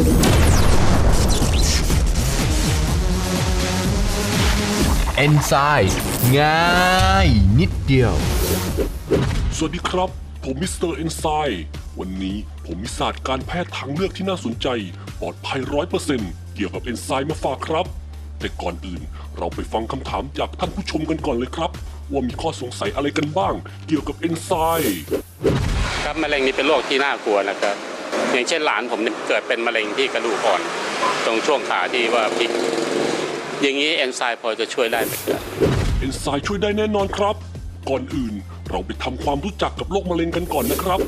เอนไซม์ง่ายนิดเดียว สวัสดีครับ ผมมิสเตอร์เอนไซม์วันนี้ผมมีศาสตร์การแพทย์ทางเลือกที่น่าสนใจ ปลอดภัยร้อยเปอร์เซ็นต์เกี่ยวกับเอนไซม์มาฝากครับ แต่ก่อนอื่นเราไปฟังคำถามจากท่านผู้ชมกันก่อนเลยครับ ว่ามีข้อสงสัยอะไรกันบ้าง เกี่ยวกับเอนไซม์ครับมะเร็งนี้เป็นโรคที่น่ากลัวนะครับ อย่างเช่นหลานผมเกิดเป็นมะเร็งที่กระดูกอ่อน ตรงช่วงขาที่ว่าพลิกอย่างนี้เอนไซม์พอจะช่วยได้ไหมครับเอนไซม์ช่วยได้แน่นอนครับ ก่อนอื่นเราไปทำความรู้จักกับโรคมะเร็งกันก่อนนะครับ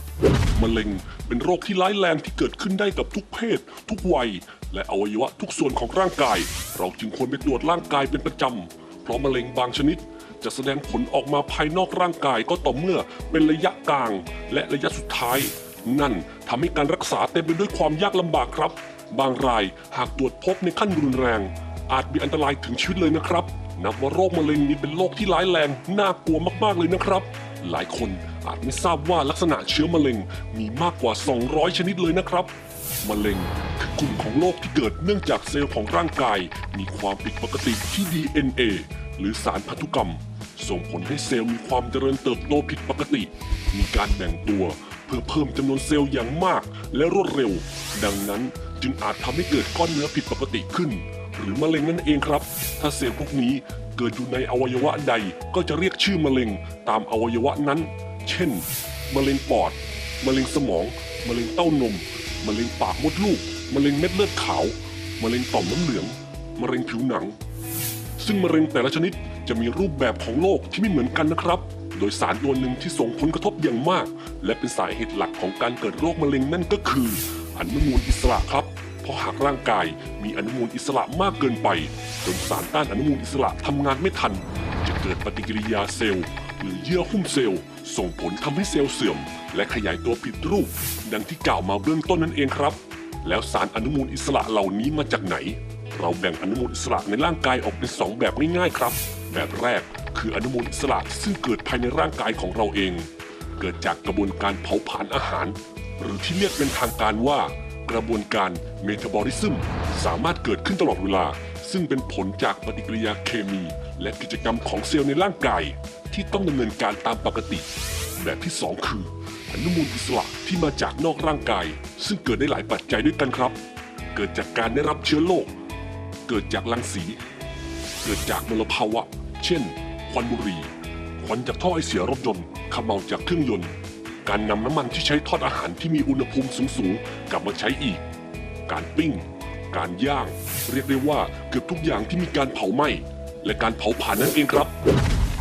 มะเร็งเป็นโรคที่ร้ายแรงที่เกิดขึ้นได้กับทุกเพศ ทุกวัย และอวัยวะทุกส่วนของร่างกาย เราจึงควรไปตรวจร่างกายเป็นประจำเพราะมะเร็งบางชนิด จะแสดงผลออกมาภายนอกร่างกายก็ต่อเมื่อเป็นระยะกลาง และระยะสุดท้าย นั่นทำให้การรักษาเต็มไปด้วยความยากลำบากครับ บางรายหากตรวจพบในขั้นรุนแรง อาจมีอันตรายถึงชีวิตเลยนะครับ นับว่าโรคมะเร็งนี้เป็นโรคที่ร้ายแรงน่ากลัวมากๆเลยนะครับ หลายคนอาจไม่ทราบว่าลักษณะเชื้อมะเร็งมีมากกว่า 200 ชนิดเลยนะครับมะเร็งคือกลุ่มของโรคที่เกิดเนื่องจากเซลล์ของร่างกาย มีความผิดปกติที่ DNA หรือสารพันธุกรรม ส่งผลให้เซลล์มีความเจริญเติบโตผิดปกติ มีการแบ่งตัว พื่อเพิ่มจำนวนเซลล์อย่างมากและรวดเร็ว ดังนั้นจึงอาจทำให้เกิดก้อนเนื้อผิดปกติขึ้น หรือมะเร็งนั่นเองครับ ถ้าเซลล์พวกนี้เกิดอยู่ในอวัยวะใดก็จะเรียกชื่อมะเร็งตามอวัยวะนั้น เช่น มะเร็งปอด มะเร็งสมอง มะเร็งเต้านม มะเร็งปากมดลูก มะเร็งเม็ดเลือดขาว มะเร็งต่อมน้ำเหลือง มะเร็งผิวหนัง ซึ่งมะเร็งแต่ละชนิดจะมีรูปแบบของโรคที่ไม่เหมือนกันนะครับ โดยสารตัวหนึ่งที่ส่งผลกระทบอย่างมาก และเป็นสาเหตุหลักของการเกิดโรคมะเร็งนั่นก็คือ อนุมูลอิสระครับ เพราะหากร่างกายมีอนุมูลอิสระมากเกินไป จนสารต้านอนุมูลอิสระทำงานไม่ทัน จะเกิดปฏิกิริยาเซลล์ หรือเยื่อหุ้มเซลล์ ส่งผลทำให้เซลล์เสื่อม และขยายตัวผิดรูป ดังที่กล่าวมาเบื้องต้นนั่นเองครับ แล้วสารอนุมูลอิสระเหล่านี้มาจากไหน เราแบ่งอนุมูลอิสระในร่างกายออกเป็นสองแบบง่ายๆครับ แบบแรก คืออนุมูลอิสระซึ่งเกิดภายในร่างกายของเราเอง เกิดจากกระบวนการเผาผลาญอาหาร หรือที่เรียกเป็นทางการว่า กระบวนการเมตาบอลิซึมสามารถเกิดขึ้นตลอดเวลา ซึ่งเป็นผลจากปฏิกิริยาเคมี และกิจกรรมของเซลล์ในร่างกาย ที่ต้องดำเนินการตามปกติ แบบที่สองคือ อนุมูลอิสระที่มาจากนอกร่างกาย ซึ่งเกิดได้หลายปัจจัยด้วยกันครับ เกิดจากการได้รับเชื้อโรคเกิดจากรังสี เกิดจากมลภาวะ เช่น ควันบุหรี่ควันจากท่อไอเสียรถยนต์ขมเหลาจากเครื่องยนต์ การนำน้ำมันที่ใช้ทอดอาหารที่มีอุณหภูมิสูงๆกลับมาใช้อีก การปิ้ง การย่าง เรียกได้ว่าเกือบทุกอย่างที่มีการเผาไหม้และการเผาผลาญนั่นเองครับ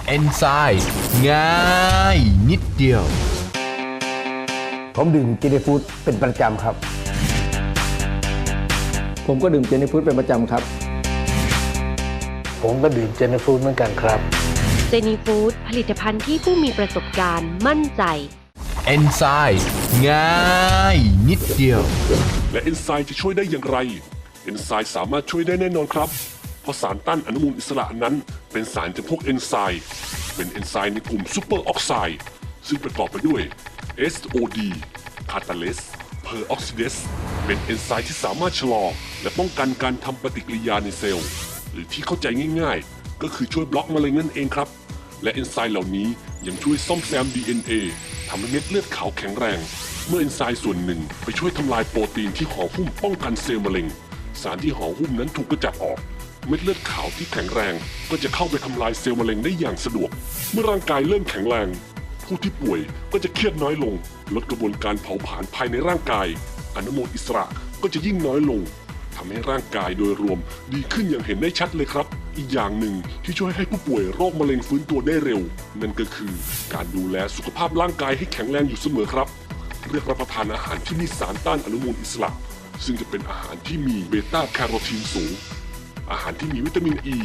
เอนไซม์ง่ายนิดเดียว ผมดื่มเจเนฟูดเป็นประจำครับ ผมก็ดื่มเจนี่ฟูดเป็นประจำครับ ผมก็ดื่มเจเนฟูดเหมือนกันครับ เจนีฟู้ดผลิตภัณฑ์ที่ผู้มีประสบการณ์มั่นใจเอนไซม์ง่ายนิดเดียว และเอนไซม์จะช่วยได้อย่างไร เอนไซม์สามารถช่วยได้แน่นอนครับ เพราะสารต้านอนุมูลอิสระนั้น เป็นสารจำพวกเอนไซม์เป็นเอนไซม์ในกลุ่มซูเปอร์ออกไซด์ซึ่งประกอบไปด้วย SOD Catalase Peroxidase เป็นเอนไซม์ที่สามารถชะลอ และป้องกันการทำปฏิกิริยาในเซลล์ หรือที่เข้าใจง่ายๆ ก็คือช่วยบล็อกมะเร็งนั่นเองครับ และเอนไซม์เหล่านี้ยังช่วยซ่อมแซม DNA ทำให้เม็ดเลือดขาวแข็งแรง เมื่อเอนไซม์ส่วนหนึ่งไปช่วยทำลายโปรตีนที่ห่อหุ้มป้องกันเซลล์มะเร็ง สารที่ห่อหุ้มนั้นถูกกระจัดออก เม็ดเลือดขาวที่แข็งแรง ก็จะเข้าไปทำลายเซลล์มะเร็งได้อย่างสะดวก เมื่อร่างกายเริ่มแข็งแรง ผู้ที่ป่วยก็จะเครียดน้อยลง ลดกระบวนการเผาผลาญภายในร่างกาย อนุมูลอิสระก็จะยิ่งน้อยลงทำให้ร่างกายโดยรวมดีขึ้นอย่างเห็นได้ชัดเลยครับ อีกอย่างหนึ่งที่ช่วยให้ผู้ป่วยโรคมะเร็งฟื้นตัวได้เร็ว นั่นก็คือการดูแลสุขภาพร่างกายให้แข็งแรงอยู่เสมอครับ เลือกรับประทานอาหารที่มีสารต้านอนุมูลอิสระ ซึ่งจะเป็นอาหารที่มีเบต้าแคโรทีนสูง อาหารที่มีวิตามินอ e ี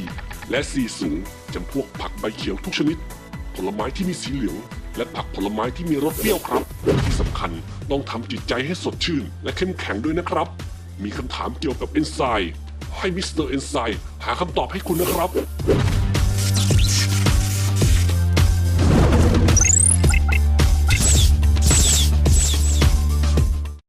และซีสูงจำพวกผักใบเขียวทุกชนิด ผลไม้ที่มีสีเหลือง และผักผลไม้ที่มีรสเปรี้ยวครับ ที่สำคัญต้องทำจิตใจให้สดชื่น และเข้มแข็งด้วยนะครับ มีคำถามเกี่ยวกับเอนไซม์ ให้มิสเตอร์เอนไซม์หาคำตอบให้คุณนะครับ